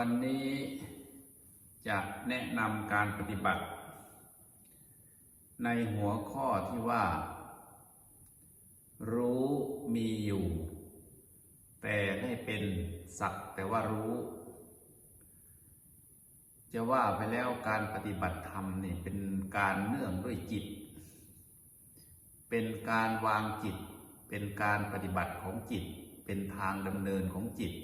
วันนี้จะแนะนำการปฏิบัติ ในหัวข้อที่ว่า รู้มีอยู่ แต่ให้เป็นสักแต่ว่ารู้ จะว่าไปแล้วการปฏิบัติธรรมนี่เป็นการเนื่องด้วยจิต เป็นการวางจิต เป็นการปฏิบัติของจิต เป็นทางดำเนินของจิต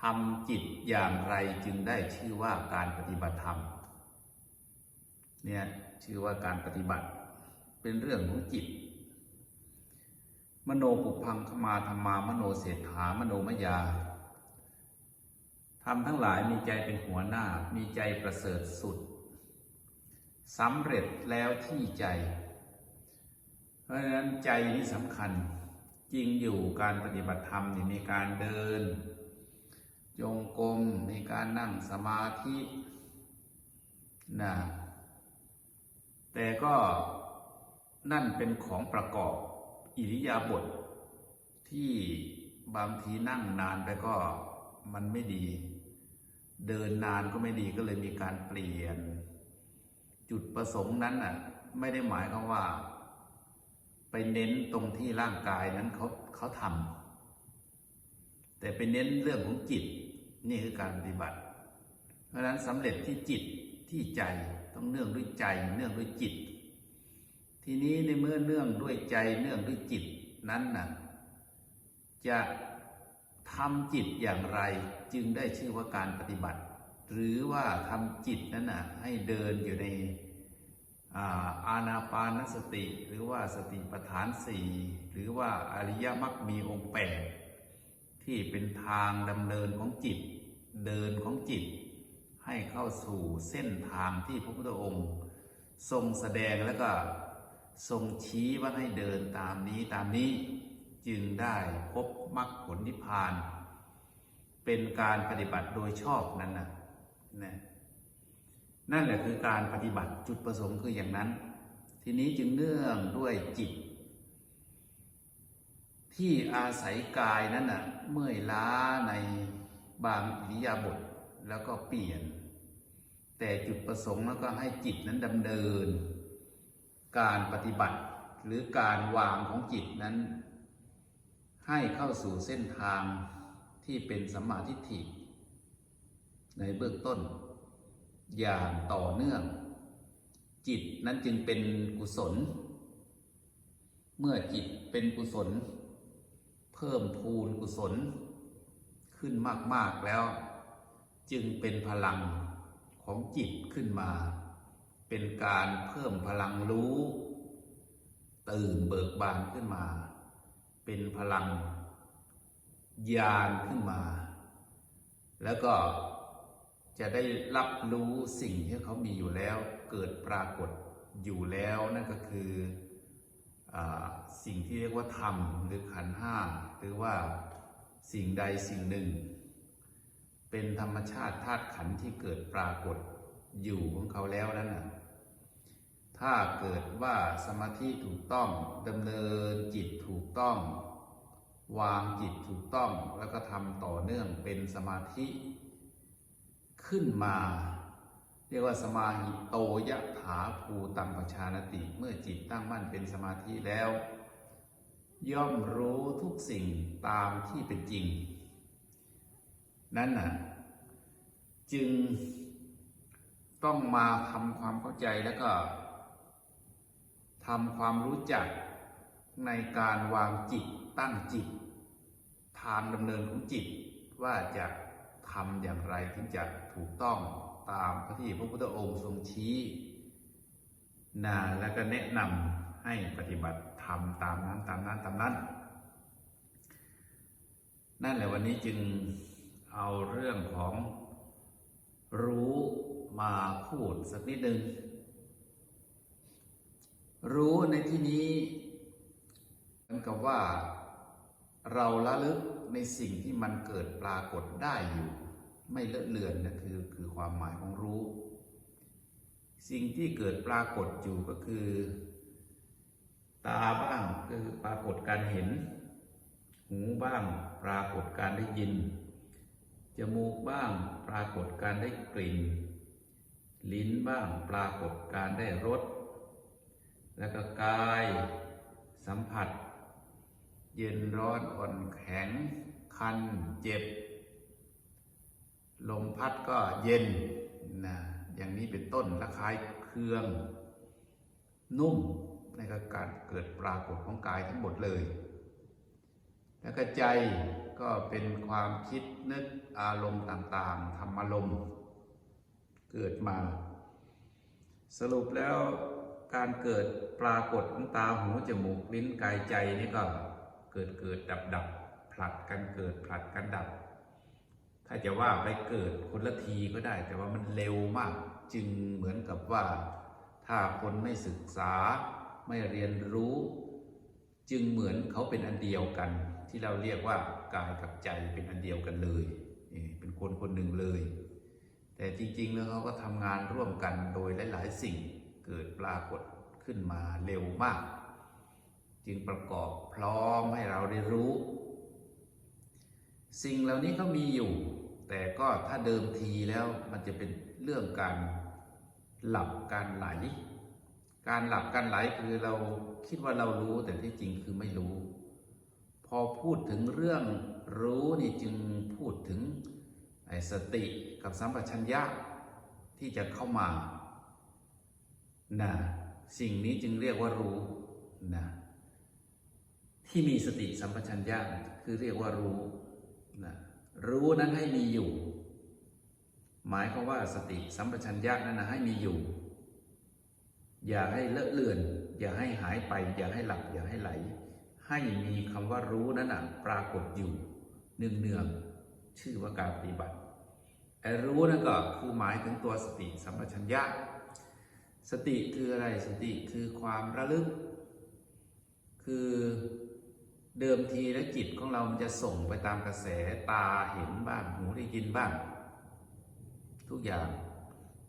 ทำจิตอย่างไรจึงได้ชื่อว่าการปฏิบัติธรรมเนี่ยชื่อว่าการปฏิบัติเป็นเรื่องของจิต มโนปุพังขมาธรรมามโนเศรษฐามโนมยาทำทั้งหลายมีใจเป็นหัวหน้ามีใจประเสริฐสุดสำเร็จแล้วที่ใจ เพราะฉะนั้นใจนี่สำคัญจริงอยู่การปฏิบัติธรรมนี่มีการเดิน จงกรมมีการนั่งสมาธินะแต่ก็นั่นเป็นของประกอบอิริยาบถทที่บางทีนั่งนานไปก็มันไม่ดี เดินนานก็ไม่ดีก็เลยมีการเปลี่ยน จุดประสงค์นั้นน่ะไม่ได้หมายความว่า ไปเน้นตรงที่ร่างกายนั้นเขาเขาทำแต่ไปเน้นเรื่องของจิต นี่คือการปฏิบัติ เพราะฉะนั้นสำเร็จที่จิตที่ใจต้องเนื่องด้วยใจเนื่องด้วยจิต ทีนี้ในเมื่อเนื่องด้วยใจเนื่องด้วยจิตนั้นน่ะจะทำจิตอย่างไรจึงได้ชื่อว่าการปฏิบัติ หรือว่าทำจิตนั้นน่ะให้เดินอยู่ในอาอาณาปานสติ หรือว่าสติปัฏฐานสี่หรือว่าอริยมรรคมีองค์แปด ที่เป็นทางดำเนินของจิต เดินของจิต ให้เข้าสู่เส้นทางที่พระพุทธองค์ ทรงแสดงแล้วก็ทรงชี้ว่าให้เดินตามนี้ตามนี้จึงได้พบมรรคผลนิพพาน เป็นการปฏิบัติโดยชอบนั่นนะนะนั่นแหละคือการปฏิบัติจุดประสงค์คืออย่างนั้น ทีนี้จึงเนื่องด้วยจิต ที่อาศัยกายนั้นน่ะเมื่อยล้าในบางอิริยาบถแล้วก็เปลี่ยน แต่จุดประสงค์แล้วก็ให้จิตนั้นดำเนิน การปฏิบัติหรือการวางของจิตนั้น ให้เข้าสู่เส้นทางที่เป็นสัมมาทิฏฐิในเบื้องต้น อย่างต่อเนื่อง จิตนั้นจึงเป็นกุศล เมื่อจิตเป็นกุศล พิ่มพูนกุศล ขึ้นมาก ๆ แล้ว จึงเป็นพลังของจิตขึ้นมา เป็นการเพิ่มพลังรู้ ตื่นเบิกบานขึ้นมา เป็นพลังญาณขึ้นมา แล้วก็จะได้รับรู้สิ่งที่เขามีอยู่แล้ว เกิดปรากฏอยู่แล้วนั่นก็คืออ สิ่งที่เรียกว่าธรรมหรือขันห้าหรือว่าสิ่งใดสิ่งหนึ่ง เป็นธรรมชาติธาตุขันที่เกิดปรากฏอยู่ของเขาแล้วนั่นนะถ้าเกิดว่าสมาธิถูกต้องดำเนินจิตถูกต้อง วางจิตถูกต้องแล้วก็ทำต่อเนื่องเป็นสมาธิ ขึ้นมา เรียกว่าสมาหิโตยะถาภูตังปชานติ เมื่อจิตตั้งมั่นเป็นสมาธิแล้ว ย่อมรู้ทุกสิ่งตามที่เป็นจริง นั่นน่ะจึงต้องมาทำความเข้าใจแล้วก็ทำความรู้จักในการวางจิตตั้งจิต ทางดำเนินของจิตว่าจะทำอย่างไรถึงจะถูกต้อง ตามพระที่พระพุทธองค์ทรงชี้นาแล้วก็แนะนำให้ปฏิบัติทำตามนั้นตามนั้นตามนั้น นั่นแหละวันนี้จึงเอาเรื่องของรู้มาพูดสักนิดหนึ่งรู้ในที่นี้เหมือนกับว่าเราละลึกในสิ่งที่มันเกิดปรากฏได้อยู่ ไม่เลอะเลือนนะคือคือความหมายของรู้ สิ่งที่เกิดปรากฏอยู่ก็คือ ตาบ้างก็คือปรากฏการเห็น หูบ้างปรากฏการได้ยิน จมูกบ้างปรากฏการได้กลิ่น ลิ้นบ้างปรากฏการได้รสแล้วก็กายสัมผัส เย็นร้อนอ่อนแข็ง คันเจ็บ ลมพัดก็เย็นนะอย่างนี้เป็นต้นละคายเคืองนุ่มในการเกิดปรากฏของกายทั้งหมดเลย แล้วก็ใจก็เป็นความคิดนึกอารมณ์ต่างๆธรรมอารมณ์เกิดมา สรุปแล้วการเกิดปรากฏของตาหูจมูกลิ้นกายใจนี่ก็เกิดเกิดดับดับผลัดกันเกิดผลัดกันดับ ถ้าจะว่าไปเกิดคนละทีก็ได้ แต่ว่ามันเร็วมาก จึงเหมือนกับว่า ถ้าคนไม่ศึกษาไม่เรียนรู้ จึงเหมือนเขาเป็นอันเดียวกัน ที่เราเรียกว่ากายกับใจเป็นอันเดียวกันเลยเป็นคนคนหนึ่งเลย แต่จริง ๆ แล้วเขาก็ทำงานร่วมกันโดยหลาย ๆ สิ่งเกิดปรากฏขึ้นมาเร็วมาก จึงประกอบพร้อมให้เราได้รู้ สิ่งเหล่านี้ก็มีอยู่ แต่ก็ถ้าเดิมทีแล้วมันจะเป็นเรื่องการหลับการไหล การหลับการไหลคือเราคิดว่าเรารู้แต่ที่จริงคือไม่รู้ พอพูดถึงเรื่องรู้นี่จึงพูดถึงสติกับสัมปชัญญะที่จะเข้ามานะสิ่งนี้จึงเรียกว่ารู้นะที่มีสติสัมปชัญญะคือเรียกว่ารู้ รู้นั้นให้มีอยู่ หมายความว่าสติสัมปชัญญะนั้นนะให้มีอยู่ อย่าให้เลอะเลือน อย่าให้หายไป อย่าให้หลับ อย่าให้ไหล ให้มีคำว่ารู้นั้นนะปรากฏอยู่เนืองๆชื่อว่าการปฏิบัติไอ้รู้นั่นก็คือหมายถึงตัวสติสัมปชัญญะ สติคืออะไรสติคือความระลึก คือ เดิมทีแล้วจิตของเรามันจะส่งไปตามกระแสตาเห็นบ้างหูได้ยินบ้าง ทุกอย่าง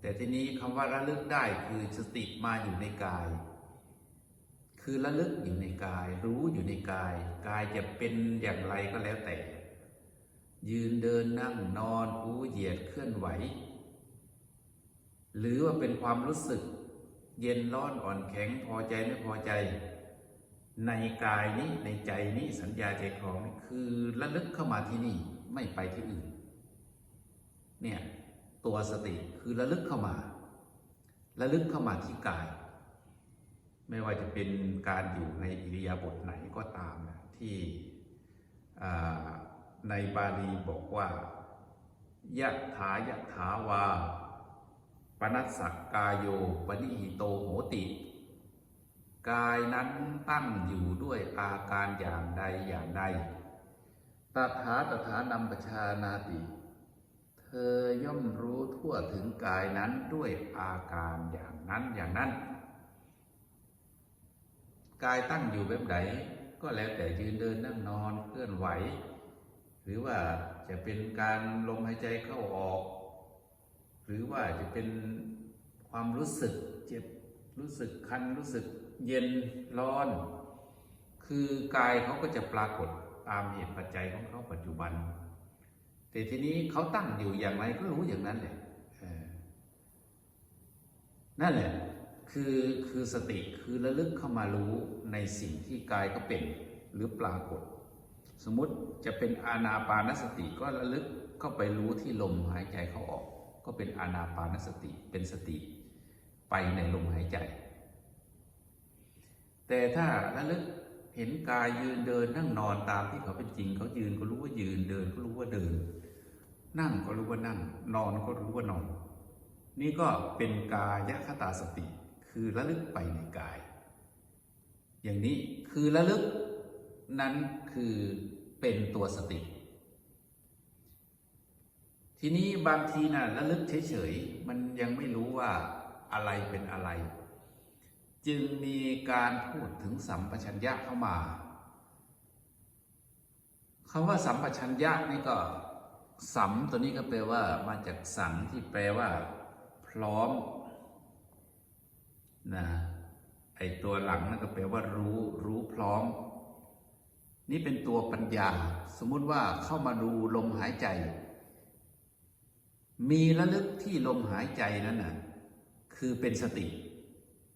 แต่ทีนี้คำว่าระลึกได้คือสติมาอยู่ในกาย คือระลึกอยู่ในกาย รู้อยู่ในกาย กายจะเป็นอย่างไรก็แล้วแต่ ยืนเดินนั่งนอนอู้เหยียดเคลื่อนไหว หรือว่าเป็นความรู้สึก เย็นร้อนอ่อนแข็งพอใจไม่พอใจ ในกายนี้ในใจนี้สัญญาใจครองนี่คือระลึกเข้ามาที่นี่ไม่ไปที่อื่น เนี่ยตัวสติคือระลึกเข้ามา ระลึกเข้ามาที่กาย ไม่ว่าจะเป็นการอยู่ในอิริยาบถไหนก็ตามนะที่ในบาลีบอกว่ายะถายะถาวาปนัสสกกายโยปนิหิโตโหติ กายนั้นตั้งอยู่ด้วยอาการอย่างใดอย่างใดตถาตถานำปชานาติ เธอย่อมรู้ทั่วถึงกายนั้นด้วยอาการอย่างนั้นอย่างนั้น กายตั้งอยู่แบบไหนก็แล้วแต่ยืนเดินนั่งนอนเคลื่อนไหว หรือว่าจะเป็นการลมหายใจเข้าออก หรือว่าจะเป็นความรู้สึกเจ็บรู้สึกคันรู้สึก เย็นร้อน คือกายเขาก็จะปรากฏตามเหตุปัจจัยของเขาปัจจุบัน แต่ทีนี้เขาตั้งอยู่อย่างไรก็รู้อย่างนั้นแหละนั่นแหละคือคือสติคือระลึกเข้ามารู้ในสิ่งที่กายก็เป็นหรือปรากฏ สมมติจะเป็นอานาปานสติก็ระลึกเข้าไปรู้ที่ลมหายใจเขาออก ก็เป็นอานาปานสติเป็นสติ ไปในลมหายใจ แต่ถ้าระลึกเห็นกายยืนเดินนั่งนอนตามที่เขาเป็นจริง เขายืนก็รู้ว่ายืนเดินก็รู้ว่าเดิน นั่งก็รู้ว่านั่ง นอนก็รู้ว่านอน นี่ก็เป็นกายคตาสติ คือระลึกไปในกาย อย่างนี้คือระลึกนั้นคือเป็นตัวสติ ทีนี้บางทีนะ่ะระลึกเฉยๆมันยังไม่รู้ว่าอะไรเป็นอะไร จึงมีการพูดถึงสัมปชัญญะเข้ามาคำว่าสัมปชัญญะนี่ก็สัมตัวนี้ก็แปลว่ามาจากสังที่แปลว่า พร้อมนะไอตัวหลังนั่นก็แปลว่ารู้รู้พร้อม นี่เป็นตัวปัญญา สมมุติว่าเข้ามาดูลมหายใจ มีระลึกที่ลมหายใจนั้นน่ะคือเป็นสติ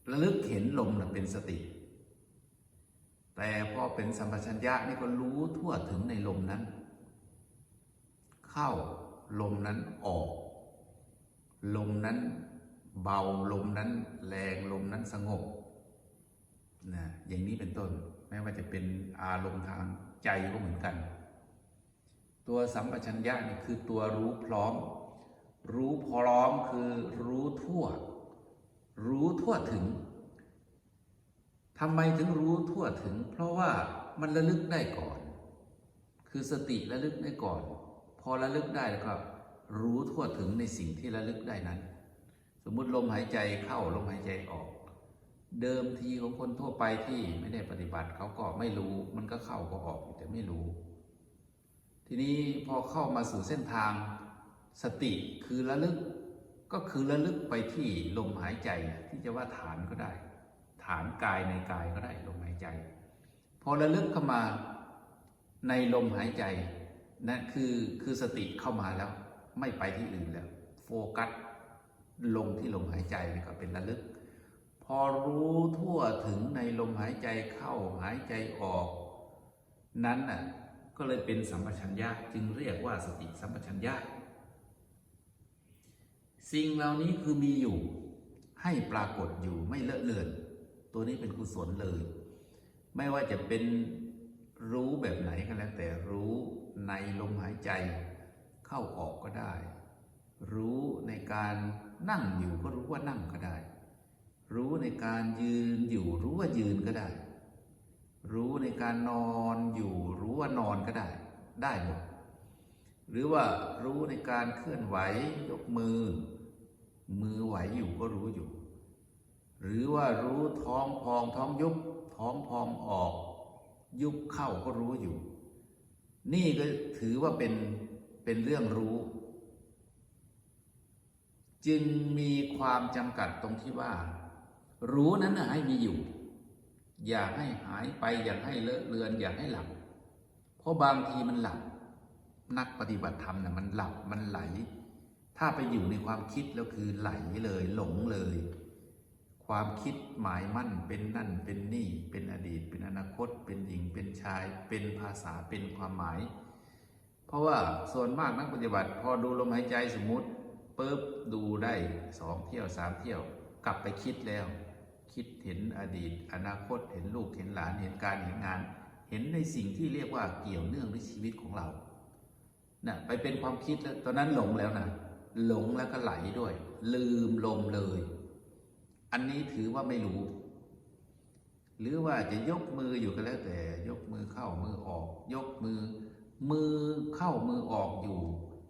ระลึกเห็นลมน่ะเป็นสติ แต่พอเป็นสัมปชัญญะนี่ก็รู้ทั่วถึงในลมนั้น เข้าลมนั้นออก ลมนั้นเบาลมนั้นแรงลมนั้นสงบนะอย่างนี้เป็นต้นแม้ว่าจะเป็นอารมณ์ทางใจก็เหมือนกัน ตัวสัมปชัญญะนี่คือตัวรู้พร้อม รู้พร้อมคือรู้ทั่ว รู้ทั่วถึงทำไมถึงรู้ทั่วถึง เพราะว่ามันระลึกได้ก่อน คือสติระลึกได้ก่อน พอระลึกได้แล้วก็รู้ทั่วถึงในสิ่งที่ระลึกได้นั้น สมมุติลมหายใจเข้าลมหายใจออก เดิมทีของคนทั่วไปที่ไม่ได้ปฏิบัติเขาก็ไม่รู้ มันก็เข้าก็ออกแต่ไม่รู้ ทีนี้พอเข้ามาสู่เส้นทางสติคือระลึก ก็คือระลึกไปที่ลมหายใจที่จะว่าฐานก็ได้ ฐานกายในกายก็ได้ลมหายใจ พอระลึกเข้ามาในลมหายใจนั่นคือคือสติเข้ามาแล้ว ไม่ไปที่อื่นแล้ว โฟกัสลงที่ลมหายใจก็เป็นระลึก พอรู้ทั่วถึงในลมหายใจเข้าหายใจออก นั้นน่ะก็เลยเป็นสัมปชัญญะจึงเรียกว่าสติสัมปชัญญะ สิ่งเหล่านี้คือมีอยู่ ให้ปรากฏอยู่ไม่เลอะเลือน ตัวนี้เป็นกุศลเลย ไม่ว่าจะเป็นรู้แบบไหนก็แล้วแต่รู้ในลมหายใจเข้าออกก็ได้ รู้ในการนั่งอยู่ก็รู้ว่านั่งก็ได้ รู้ในการยืนอยู่รู้ว่ายืนก็ได้ รู้ในการนอนอยู่ รู้ว่านอนก็ได้ ได้หมดหรือว่ารู้ในการเคลื่อนไหวยกมือ มือไหวอยู่ก็รู้อยู่ หรือว่ารู้ท้องพองท้องยุบท้องพองออก ยุบเข้าก็รู้อยู่ นี่ก็ถือว่าเป็นเป็นเรื่องรู้ จึงมีความจำกัดตรงที่ว่า รู้นั้นนะให้มีอยู่ อย่าให้หายไปอย่าให้เลอะเลือนอย่าให้หลับเพราะบางทีมันหลับนักปฏิบัติธรรมนะ่ะมันหลับมันไหล ถ้าไปอยู่ในความคิดแล้วคือไหลเลยหลงเลย ความคิดหมายมั่นเป็นนั่นเป็นนี่เป็นอดีต เป็นอนาคต เป็นหญิงเป็นชาย เป็นภาษาเป็นความหมาย เพราะว่าส่วนมากนักปฏิบัติ พอดูลมหายใจสมมติปุ๊บดูได้สองเที่ยวสามเที่ยว กลับไปคิดแล้ว คิดเห็นอดีต อนาคตเห็นลูกเห็นหลานเห็นการเห็นงาน เห็นในสิ่งที่เรียกว่าเกี่ยวเนื่องในชีวิตของเราน่ะไปเป็นความคิดแล้วตอนนั้นหลงแล้วนะ หลงแล้วก็ไหลด้วย ลืมลมเลย อันนี้ถือว่าไม่รู้ หรือว่าจะยกมืออยู่ก็แล้วแต่ ยกมือเข้ามือออก ยกมือ มือเข้ามือออกอยู่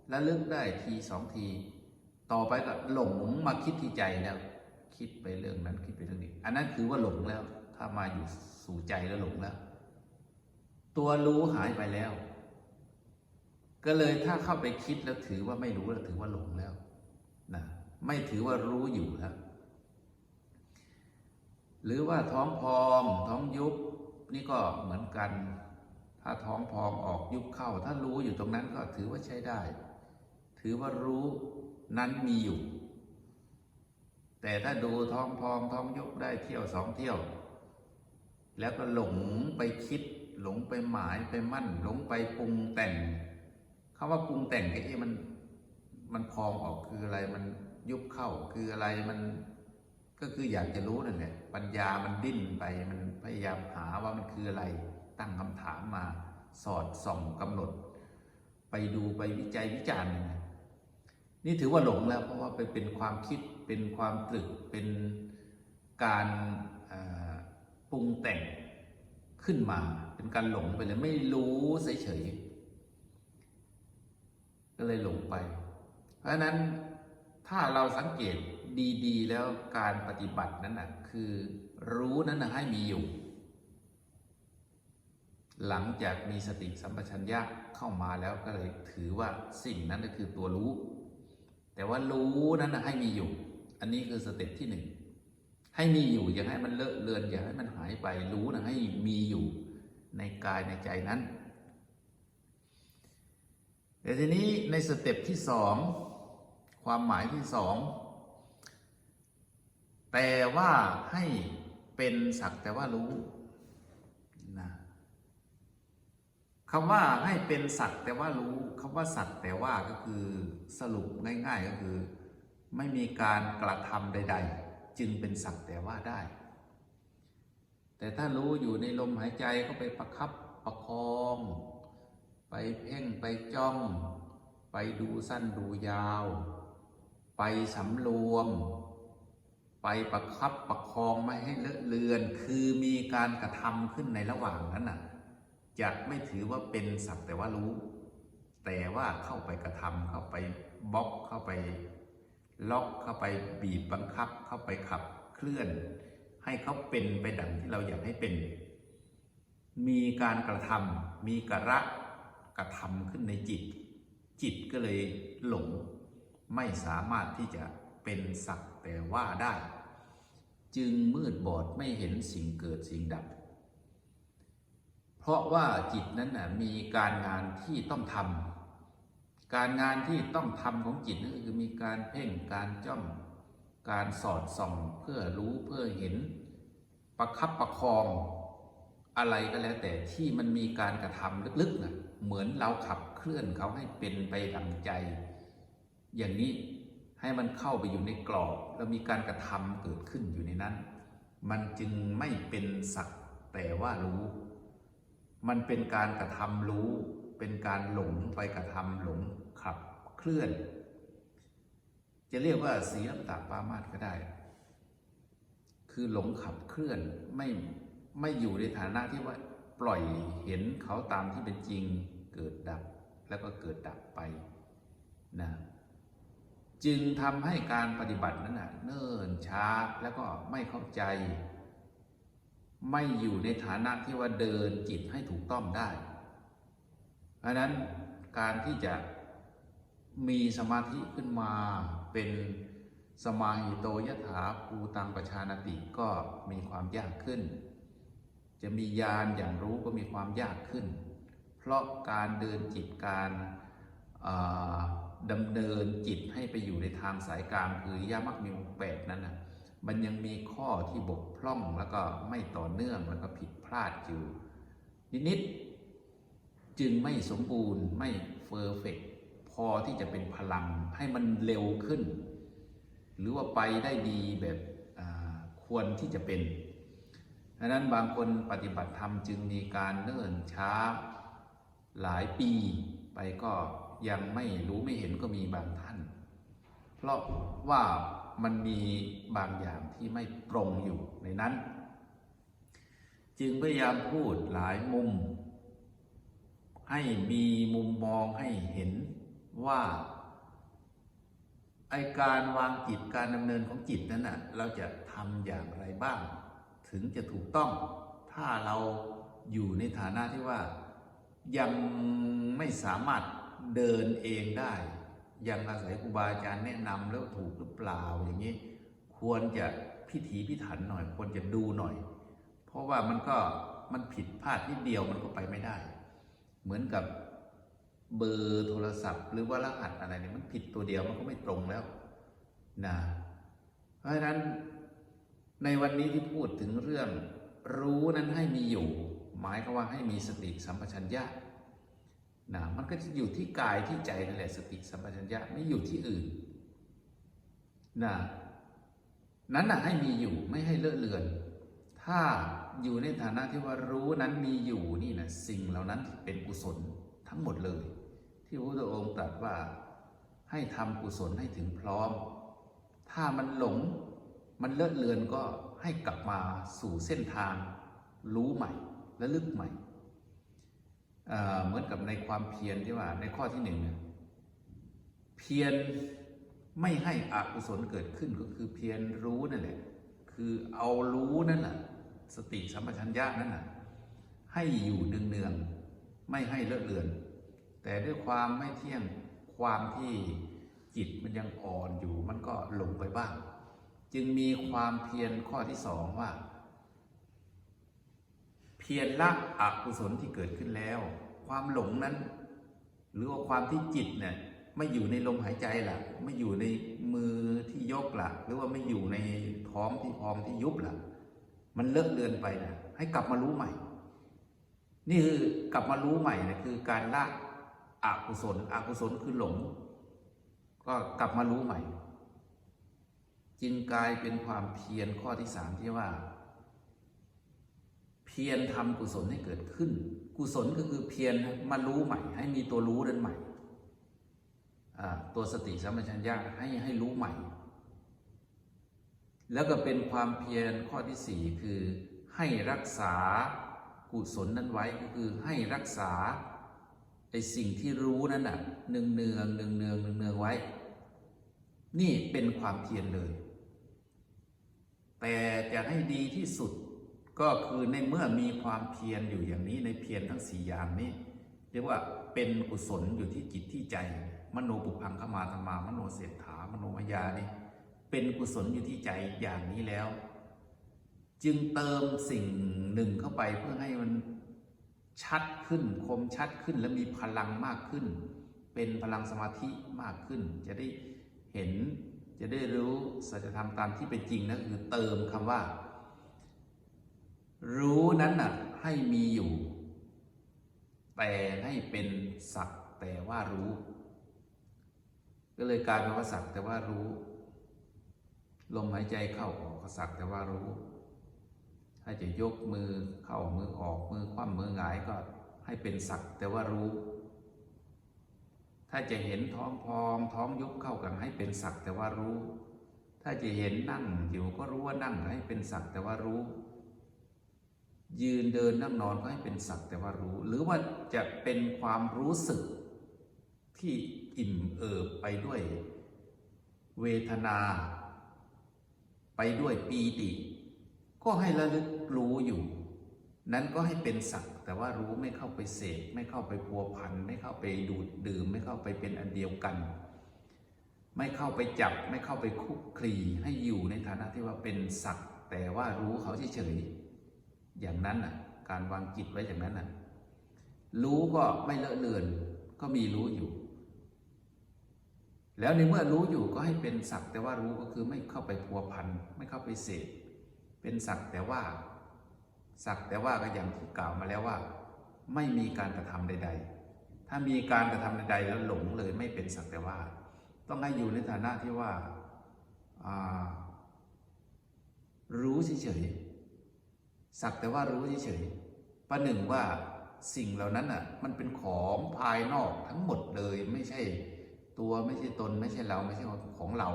แล้วลึกได้ทีสองที ต่อไปก็หลงมาคิดที่ใจแล้วคิดไปเรื่องนั้นคิดไปเรื่องนี้ อันนั้นคือว่าหลงแล้ว ถ้ามาอยู่สู่ใจแล้วหลงแล้ว ตัวรู้หายไปแล้ว ก็เลยถ้าเข้าไปคิดแล้วถือว่าไม่รู้แล้วถือว่าหลงแล้วนะไม่ถือว่ารู้อยู่แล้ว หรือว่าท้องพอง ท้องยุบนี่ก็เหมือนกัน ถ้าท้องพองออกยุบเข้า ถ้ารู้อยู่ตรงนั้นก็ถือว่าใช้ได้ ถือว่ารู้นั้นมีอยู่ แต่ถ้าดูท้องพองท้องยุบได้เที่ยวสองเที่ยว แล้วก็หลงไปคิด หลงไปหมายไปมั่น หลงไปปรุงแต่ง คำว่าปรุงแต่งไอ้มันมันพองออกคืออะไรมันยุบเข้าคืออะไรมันก็คืออยากจะรู้นั่นแหละปัญญามันดิ้นไปมันพยายามหาว่ามันคืออะไร ตั้งคำถามมาสอดส่องกำหนด ไปดูไปวิจัยวิจารณ์ยังไงนี่ถือว่าหลงแล้วเพราะว่าไปเป็นความคิดเป็นความตรึกเป็นการปรุงแต่งขึ้นมา เป็นการหลงไปเลยไม่รู้เฉยๆ ก็เลยหลงไป เพราะฉะนั้นถ้าเราสังเกตดีๆ แล้วการปฏิบัตินั้นนะคือรู้นั้นนะให้มีอยู่ หลังจากมีสติสัมปชัญญะเข้ามาแล้วก็เลยถือว่าสิ่งนั้นก็คือตัวรู้ แต่ว่ารู้นั้นนะให้มีอยู่ อันนี้คือสเต็ปที่หนึ่งให้มีอยู่อย่าให้มันเลอะเลือนอย่าให้มันหายไปรู้นะให้มีอยู่ในกายในใจนั้น แต่ทีนี้ในสเต็ปที่สองความหมายที่สองแต่ว่าให้เป็นสักแต่ว่ารู้นะคำว่าให้เป็นสักแต่ว่ารู้คำว่าสักแต่ว่าก็คือสรุปง่าย ๆ ก็คือ ไม่มีการกระทำใด ๆ จึงเป็นสักแต่ว่าได้ แต่ถ้ารู้อยู่ในลมหายใจก็ไปประคับประคอง ไปเพ่งไปจ้อง ไปดูสั้นดูยาว ไปสำรวม ไปประคับประคองไม่ให้เลอะเลือน คือมีการกระทำขึ้นในระหว่างนั้นน่ะจะไม่ถือว่าเป็นสักแต่ว่ารู้ แต่ว่าเข้าไปกระทำเข้าไปบล็อกเข้าไปล็อกเข้าไปบีบบังคับ เข้าไปขับเคลื่อน ให้เขาเป็นไปดังที่เราอยากให้เป็น มีการกระทำมีกระ กระทำขึ้นในจิต จิตก็เลยหลง ไม่สามารถที่จะเป็นสักแต่ว่าได้ จึงมืดบอดไม่เห็นสิ่งเกิดสิ่งดับ เพราะว่าจิตนั้นนะมีการงานที่ต้องทำการงานที่ต้องทำของจิตนั่นก็คือมีการเพ่งการจ้องการสอดส่องเพื่อรู้เพื่อเห็นประคับประคองอะไรก็แล้วแต่ที่มันมีการกระทำลึกๆนะ เหมือนเราขับเคลื่อนเขาให้เป็นไปดังใจ อย่างนี้ให้มันเข้าไปอยู่ในกรอบ แล้วมีการกระทำเกิดขึ้นอยู่ในนั้น มันจึงไม่เป็นสักแต่ว่ารู้ มันเป็นการกระทำรู้ เป็นการหลงไปกระทำหลงขับเคลื่อน จะเรียกว่าสีน้ำตาปามาตก็ได้ คือหลงขับเคลื่อนไม่ไม่อยู่ในฐานะที่ว่า ปล่อยเห็นเขาตามที่เป็นจริงเกิดดับแล้วก็เกิดดับไปนะจึงทำให้การปฏิบัตินั้นนะเนิ่นช้าแล้วก็ไม่เข้าใจ ไม่อยู่ในฐานะที่ว่าเดินจิตให้ถูกต้องได้เพราะนั้นการที่จะมีสมาธิขึ้นมาเป็นสมาหิโตยถาภูตังประชานติก็มีความยากขึ้น จะมีญาณอย่างรู้ก็มีความยากขึ้น เพราะการเดินจิตการดำเนินจิตให้ไปอยู่ในทางสายกลางคือยามักมีองแปดนั้นนะมันยังมีข้อที่บกพร่องแล้วก็ไม่ต่อเนื่องแล้วก็ผิดพลาดอยู่นิดๆจึงไม่สมบูรณ์ไม่เฟอร์เฟกพอที่จะเป็นพลังให้มันเร็วขึ้น หรือว่าไปได้ดีแบบควรที่จะเป็น ดังนั้นบางคนปฏิบัติธรรมจึงมีการเนิ่นช้าหลายปีไปก็ยังไม่รู้ไม่เห็นก็มีบางท่าน เพราะว่ามันมีบางอย่างที่ไม่ตรงอยู่ในนั้น จึงพยายามพูดหลายมุม ให้มีมุมมองให้เห็นว่าไอการวางจิตการดำเนินของจิตนั้นน่ะเราจะทำอย่างไรบ้าง ถึงจะถูกต้อง ถ้าเราอยู่ในฐานะที่ว่ายังไม่สามารถเดินเองได้ ยังอาศัยครูบาอาจารย์แนะนำแล้วถูกหรือเปล่าอย่างนี้ ควรจะพิถีพิถันหน่อย ควรจะดูหน่อย เพราะว่ามันก็มันผิดพลาดนิดเดียวมันก็ไปไม่ได้ เหมือนกับเบอร์โทรศัพท์ หรือว่ารหัสอะไรเนี่ยมันผิดตัวเดียวมันก็ไม่ตรงแล้วนะเพราะฉะนั้น ในวันนี้ที่พูดถึงเรื่อง รู้นั้นให้มีอยู่ หมายก็ว่าให้มีสติสัมปชัญญะนะมันก็จะอยู่ที่กายที่ใจนั่นแหละสติสัมปชัญญะไม่อยู่ที่อื่นนะนั้นนะให้มีอยู่ไม่ให้เลอะเลือน ถ้าอยู่ในฐานะที่ว่ารู้นั้นมีอยู่นี่นะสิ่งเหล่านั้นเป็นกุศลทั้งหมดเลย ที่พระพุทธองค์ตรัสว่าให้ทำกุศลให้ถึงพร้อม ถ้ามันหลง มันเลอะเลือนก็ให้กลับมาสู่เส้นทางรู้ใหม่และลึกใหม่ เหมือนกับในความเพียรที่ว่าในข้อที่หนึ่งเพียรไม่ให้อกุศลเกิดขึ้นก็คือเพียรรู้นั่นแหละ คือเอารู้นั่นแหละสติสัมปชัญญะนั่นแหละให้อยู่เนืองๆไม่ให้เลอะเลือน แต่ด้วยความไม่เที่ยงความที่จิตมันยังอ่อนอยู่มันก็หลงไปบ้าง จึงมีความเพียรข้อที่สองว่า เพียรละอกุศลที่เกิดขึ้นแล้ว ความหลงนั้น หรือว่าความที่จิตเนี่ยไม่อยู่ในลมหายใจล่ะ ไม่อยู่ในมือที่ยกล่ะ หรือว่าไม่อยู่ในท้องที่พองที่ยุบล่ะ มันเลอะเลือนไปนะให้กลับมารู้ใหม่ นี่คือกลับมารู้ใหม่นะคือการละอกุศลอกุศลคือหลง ก็กลับมารู้ใหม่ จึงกลายเป็นความเพียรข้อที่สามที่ว่า เพียรทำกุศลให้เกิดขึ้น กุศลก็คือเพียรมารู้ใหม่ ให้มีตัวรู้นั้นใหม่ ตัวสติสัมปชัญญะให้ให้รู้ใหม่ แล้วก็เป็นความเพียรข้อที่สี่คือให้รักษากุศลนั้นไว้ก็คือให้รักษาไอสิ่งที่รู้นั้นน่ะเนืองเนืองเนืองเนืองเนืองเนืองไว้ นี่เป็นความเพียรเลย แต่จะให้ดีที่สุดก็คือในเมื่อมีความเพียรอยู่อย่างนี้ในเพียรทั้งสี่อย่างนี้ เรียกว่าเป็นกุศลอยู่ที่จิตที่ใจ มโนปุพังขมาธรรมามโนเศรษฐามโนมยานี่เป็นกุศลอยู่ที่ใจอย่างนี้แล้ว จึงเติมสิ่งหนึ่งเข้าไปเพื่อให้มันชัดขึ้นคมชัดขึ้นและมีพลังมากขึ้น เป็นพลังสมาธิมากขึ้น จะได้เห็น จะได้รู้สัจธรรมตามที่เป็นจริงนะคือเติมคำว่า รู้นั้นน่ะให้มีอยู่ แต่ให้เป็นสักแต่ว่ารู้ ก็เลยกลายเป็นว่าสักแต่ว่ารู้ ลมหายใจเข้าออกก็สักแต่ว่ารู้ ถ้าจะยกมือเข้ามือออกมือคว่ำมือหงายก็ให้เป็นสักแต่ว่ารู้ ถ้าจะเห็นท้องพองท้องยุบเข้ากันให้เป็นสักแต่ว่ารู้ ถ้าจะเห็นนั่งอยู่ก็รู้ว่านั่งให้เป็นสักแต่ว่ารู้ ยืนเดินนั่งนอนก็ให้เป็นสักแต่ว่ารู้ หรือว่าจะเป็นความรู้สึกที่อิ่มเอิบไปด้วย เวทนา ไปด้วยปีติ ก็ให้ระลึกรู้อยู่ นั้นก็ให้เป็นสักแต่ว่ารู้ไม่เข้าไปเสพไม่เข้าไปพัวพันไม่เข้าไปดูดดื่ม ไม่เข้าไปเป็นอันเดียวกัน ไม่เข้าไปจับ ไม่เข้าไปคุกคลีให้อยู่ในฐานะที่ว่าเป็นสักแต่ว่ารู้เขาเฉยๆอย่างนั้นน่ะ การวางจิตไว้อย่างนั้นน่ะ รู้ก็ไม่เลอะเลือน ก็มีรู้อยู่ แล้วในเมื่อรู้อยู่ก็ให้เป็นสักแต่ว่ารู้ก็คือไม่เข้าไปพัวพันไม่เข้าไปเสพเป็นสักแต่ว่า สักแต่ว่าก็อย่างที่กล่าวมาแล้วว่า ไม่มีการกระทำใด ๆ ถ้ามีการกระทำใด ๆ แล้วหลงเลยไม่เป็นสักแต่ว่า ต้องให้อยู่ในฐานะที่ว่าอ่ารู้เฉยๆสักแต่ว่ารู้เฉยๆประหนึ่งว่าสิ่งเหล่านั้นอะมันเป็นของภายนอกทั้งหมดเลยไม่ใช่ตัวไม่ใช่ตนไม่ใช่เราไม่ใช่ของเรา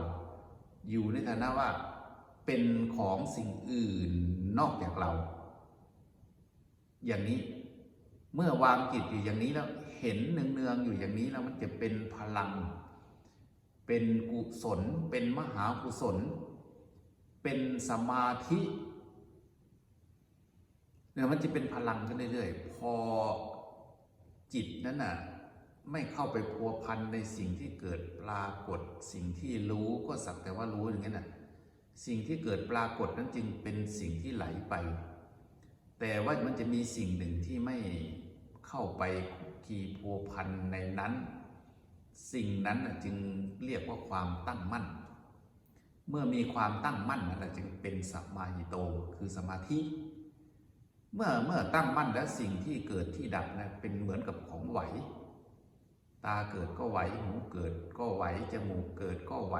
อยู่ในฐานะว่าเป็นของสิ่งอื่นนอกจากเรา อย่างนี้ เมื่อวางจิตอยู่อย่างนี้แล้ว เห็นเนืองๆอยู่อย่างนี้แล้วมันจะเป็นพลัง เป็นกุศล เป็นมหากุศล เป็นสมาธิเนี่ยมันจะเป็นพลังขึ้นเรื่อยๆ พอจิตนั้นน่ะไม่เข้าไปพัวพันในสิ่งที่เกิดปรากฏ สิ่งที่รู้ก็สักแต่ว่ารู้อย่างนั้นน่ะสิ่งที่เกิดปรากฏนั้นจึงเป็นสิ่งที่ไหลไป แต่ว่ามันจะมีสิ่งหนึ่งที่ไม่เข้าไปขีพัวพันในนั้น สิ่งนั้นจึงเรียกว่าความตั้งมั่น เมื่อมีความตั้งมั่นนั่นแหละจึงเป็นสัมมาหิโตคือสมาธิ เมื่อเมื่อตั้งมั่นแล้วสิ่งที่เกิดที่ดับนะเป็นเหมือนกับของไหว ตาเกิดก็ไหว หูเกิดก็ไหว จมูกเกิดก็ไหว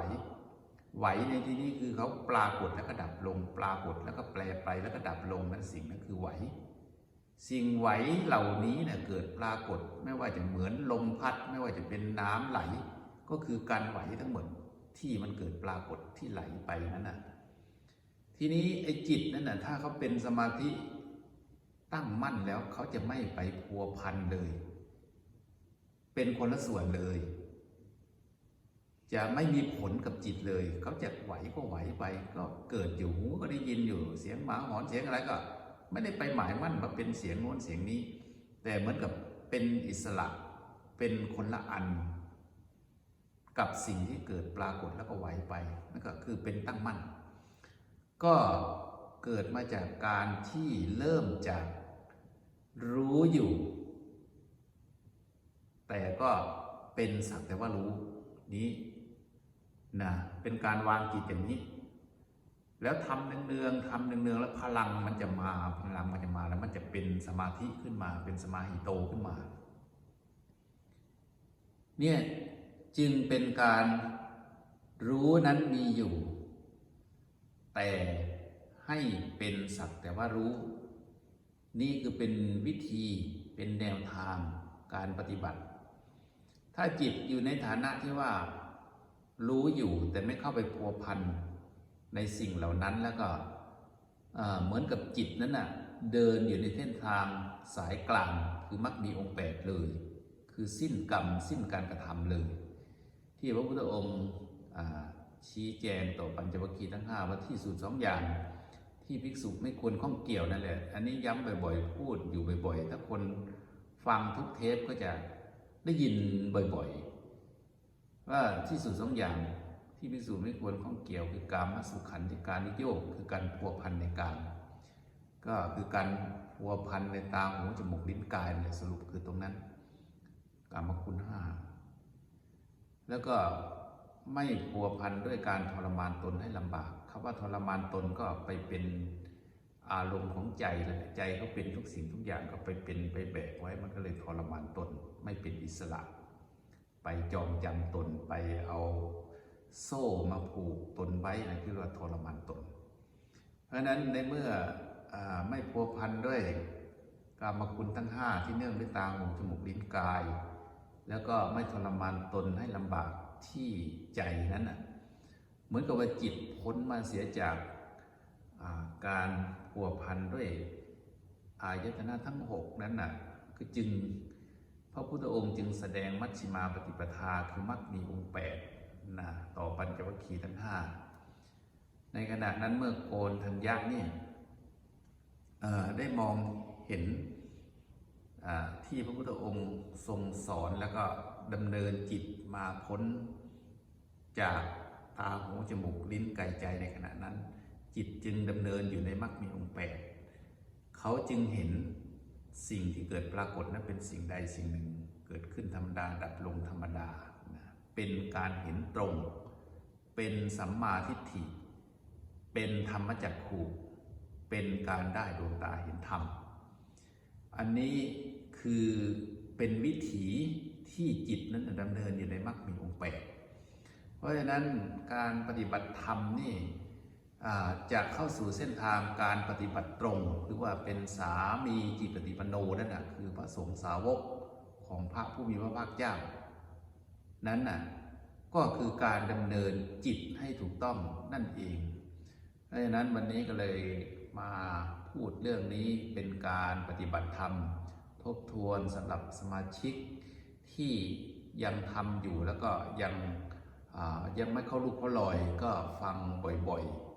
ไหวในที่นี้คือเขาปรากฏแล้วก็ดับลง ปรากฏแล้วก็แปลไปแล้วก็ดับลงนั่นสิ่งนั้นคือไหว สิ่งไหวเหล่านี้เนี่ยเกิดปรากฏไม่ว่าจะเหมือนลมพัด ไม่ว่าจะเป็นน้ำไหล ก็คือการไหวทั้งหมดที่มันเกิดปรากฏที่ไหลไปนั่นน่ะทีนี้ไอ้จิตนั่นน่ะถ้าเขาเป็นสมาธิตั้งมั่นแล้วเขาจะไม่ไปพัวพันเลย เป็นคนละส่วนเลย จะไม่มีผลกับจิตเลย เขาจะไหวก็ไหวไป ก็เกิดอยู่หูก็ได้ยินอยู่เสียงหมาหอนเสียงอะไรก็ ไม่ได้ไปหมายมั่นว่าเป็นเสียงโน้นเสียงนี้ แต่เหมือนกับเป็นอิสระเป็นคนละอัน กับสิ่งที่เกิดปรากฏแล้วก็ไหวไปนั่นก็คือเป็นตั้งมั่น ก็เกิดมาจากการที่เริ่มจากรู้อยู่ แต่ก็เป็นสักแต่ว่ารู้นี้ นะเป็นการวางจิตอย่างนี้ แล้วทำเนืองๆทำเนืองๆแล้วพลังมันจะมาพลังมันจะมาแล้วมันจะเป็นสมาธิขึ้นมา เป็นสมาหิโตขึ้นมา เนี่ยจึงเป็นการรู้นั้นมีอยู่ แต่ให้เป็นสักแต่ว่ารู้ นี่คือเป็นวิธีเป็นแนวทางการปฏิบัติ ถ้าจิตอยู่ในฐานะที่ว่า รู้อยู่แต่ไม่เข้าไปพัวพันในสิ่งเหล่านั้นแล้วก็เหมือนกับจิตนั้นน่ะเดินอยู่ในเส้นทางสายกลางคือมักมีองค์แปดเลย คือสิ้นกรรมสิ้นการกระทำเลย ที่พระพุทธองค์ชี้แจงต่อปัญจวัคคีย์ทั้งห้าว่าที่สุดสองอย่าง ที่ภิกษุไม่ควรข้องเกี่ยวนั่นแหละ อันนี้ย้ำบ่อยๆ พูดอยู่บ่อยๆ ถ้าคนฟังทุกเทปก็จะได้ยินบ่อยๆ ว่าที่สุดสองอย่างที่ภิกษุไม่ควรข้องเกี่ยวคือการมสุขันธิการนิโยกคือการพัวพันในการก็คือการพัวพันในตาหูจมูกลิ้นกายเนี่ยสรุปคือตรงนั้นกามคุณห้าแล้วก็ไม่พัวพันด้วยการทรมานตนให้ลำบากคำว่าทรมานตนก็ไปเป็นอารมณ์ของใจแหละใจก็เป็นทุกสิ่งทุกอย่างก็ไปเป็นไปแบกไว้มันก็เลยทรมานตน ไม่เป็นอิสระ ไปจองจำตนไปเอาโซ่มาผูกตนไว้นะคือว่าทรมานตน เพราะฉะนั้นในเมื่ออไม่พัวพันด้วยกามคุณทั้งห้าที่เนื่องด้วยตาหูจมูกลิ้นกาย แล้วก็ไม่ทรมานตนให้ลำบากที่ใจนั้นน่ะเหมือนกับว่าจิตพ้นมาเสียจากาการพัวพันด้วยอายตนะทั้งหกนั้นน่ะคือจึง พระพุทธองค์จึงแสดงมัชฌิมาปฏิปทาคือมักมีองค์แปดนะต่อปัญจวัคคีย์ทั้งห้าในขณะนั้นเมื่อโกนทัญญาเนี่ยได้มองเห็นที่พระพุทธองค์ทรงสอนแล้วก็ดำเนินจิตมาพ้นจากตาหูจมูกลิ้นกายใจในขณะนั้น จิตจึงดำเนินอยู่ในมรรคมีองค์แปดเขาจึงเห็น สิ่งที่เกิดปรากฏนั้นเป็นสิ่งใดสิ่งหนึ่ง เกิดขึ้นธรรมดาดับลงธรรมดานะเป็นการเห็นตรง เป็นสัมมาทิฏฐิ เป็นธรรมจักขูเป็นการได้ดวงตาเห็นธรรม อันนี้คือเป็นวิถีที่จิตนั้นดำเนินอยู่ในมรรคมีองค์แปดเพราะฉะนั้นการปฏิบัติธรรมนี่ จะเข้าสู่เส้นทางการปฏิบัติตรงหรือว่าเป็นสามีจิตปฏิปโนนั่นนะคือพระสงฆ์สาวกของพระผู้มีพระภาคเจ้า นั้นน่ะก็คือการดำเนินจิตให้ถูกต้องนั่นเองเพราะฉะนั้นวันนี้ก็เลยมาพูดเรื่องนี้เป็นการปฏิบัติธรรม ทบทวนสำหรับสมาชิกที่ยังทำอยู่แล้วก็ยังยังไม่เข้ารูปเข้ารอยก็ฟังบ่อยๆ